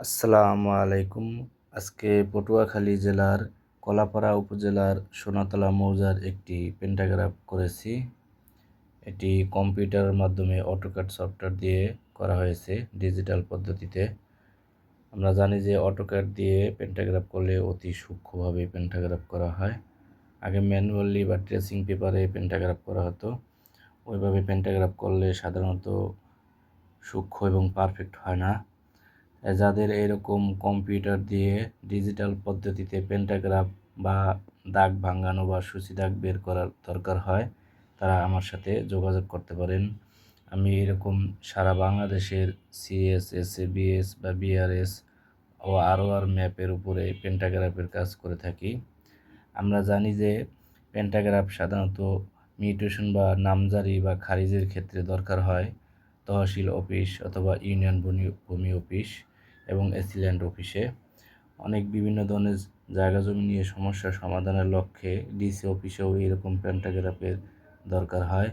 আসসালামু আলাইকুম। আজকে পটুয়াখালী জেলার কলাপাড়া উপজেলার সোনাতলা মৌজার একটি পেন্টাগ্রাফ করেছি। এটি কম্পিউটারের মাধ্যমে অটোক্যাড সফটওয়্যার দিয়ে করা হয়েছে ডিজিটাল পদ্ধতিতে। আমরা জানি যে অটোক্যাড দিয়ে পেন্টাগ্রাফ করলে অতি সূক্ষ্মভাবে পেন্টাগ্রাফ করা হয়। আগে ম্যানুয়ালি বা ট্রেসিং পেপারে পেন্টাগ্রাফ করা হতো। ওইভাবে পেন্টাগ্রাফ করলে সাধারণত সূক্ষ্ম এবং পারফেক্ট হয় না। যাদের এরকম কম্পিউটার দিয়ে ডিজিটাল পদ্ধতিতে পেন্টাগ্রাফ বা দাগ ভাঙানো বা সূচি দাগ বের করার দরকার হয়, তারা আমার সাথে যোগাযোগ করতে পারেন। আমি এরকম সারা বাংলাদেশের সিএস এ বিএস বা বিআরএস ও আরও আর ম্যাপের উপরে পেন্টাগ্রাফের কাজ করে থাকি। আমরা জানি যে পেন্টাগ্রাফ সাধারণত মিউটেশন বা নামজারি বা খারিজের ক্ষেত্রে দরকার হয়, তহসিল অফিস অথবা ইউনিয়ন ভূমি অফিস। এবং এসিল্যান্ড অফিসে। অনেক বিভিন্ন ধরনের জায়গা জমি নিয়ে সমস্যা সমাধানের লক্ষ্যে ডিসি অফিসেও এরকম প্যান্টাগ্রাফের দরকার হয়।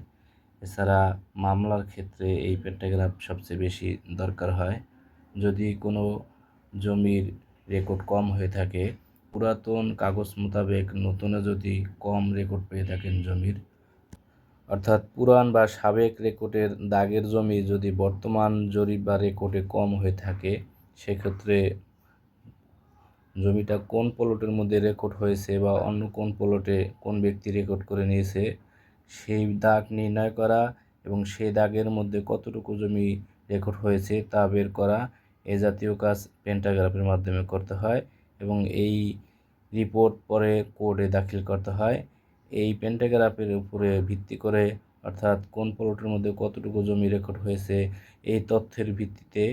এছাড়া মামলার ক্ষেত্রে এই প্যান্টাগ্রাফ সবচেয়ে বেশি দরকার হয়। যদি কোনো জমির রেকর্ড কম হয়ে থাকে, পুরাতন কাগজ মোতাবেক নতুনে যদি কম রেকর্ড পেয়ে থাকেন জমির, অর্থাৎ পুরান বা সাবেক রেকর্ডের দাগের জমি যদি বর্তমান জরিপ বা রেকর্ডে কম হয়ে থাকে সেক্ষেত্রে জমিটা কোন প্লটের মধ্যে রেকর্ড হয়েছে বা অন্য কোন প্লটে কোন ব্যক্তি রেকর্ড করে নিয়েছে, সেই দাগ নির্ণয় করা এবং সেই দাগের মধ্যে কতটুকু জমি রেকর্ড হয়েছে তা বের করা, এ জাতীয় কাজ পেন্টাগ্রাফের মাধ্যমে করতে হয় এবং এই রিপোর্ট পরে কোর্টে দাখিল করতে হয়। এই পেন্টাগ্রাফের উপরে ভিত্তি করে অর্থাৎ কোন প্লটের মধ্যে কতটুকু জমি রেকর্ড হয়েছে, এই তথ্যের ভিত্তিতে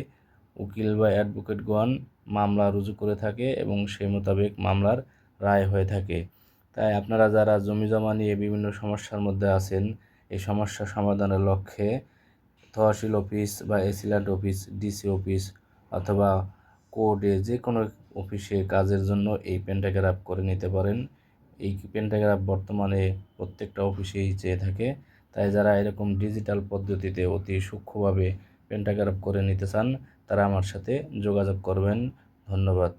উকিল বা অ্যাডভোকেটগণ মামলা রুজু করে থাকে এবং সেই মোতাবেক মামলার রায় হয়ে থাকে। তাই আপনারা যারা জমি জমা নিয়ে বিভিন্ন সমস্যার মধ্যে আছেন, এই সমস্যা সমাধানের লক্ষ্যে তহসিল অফিস বা AC land office, DC office অথবা কোর্টে যে কোনো অফিসে কাজের জন্য এই পেন্টাগ্রাফ করে নিতে পারেন। এই পেন্টাগ্রাফ বর্তমানে প্রত্যেকটা অফিসেই চেয়ে থাকে। তাই যারা এরকম ডিজিটাল পদ্ধতিতে অতি সূক্ষ্মভাবে পেন্টাগ্রাফ করে নিতে চান তারা আমার সাথে যোগাযোগ করবেন। ধন্যবাদ।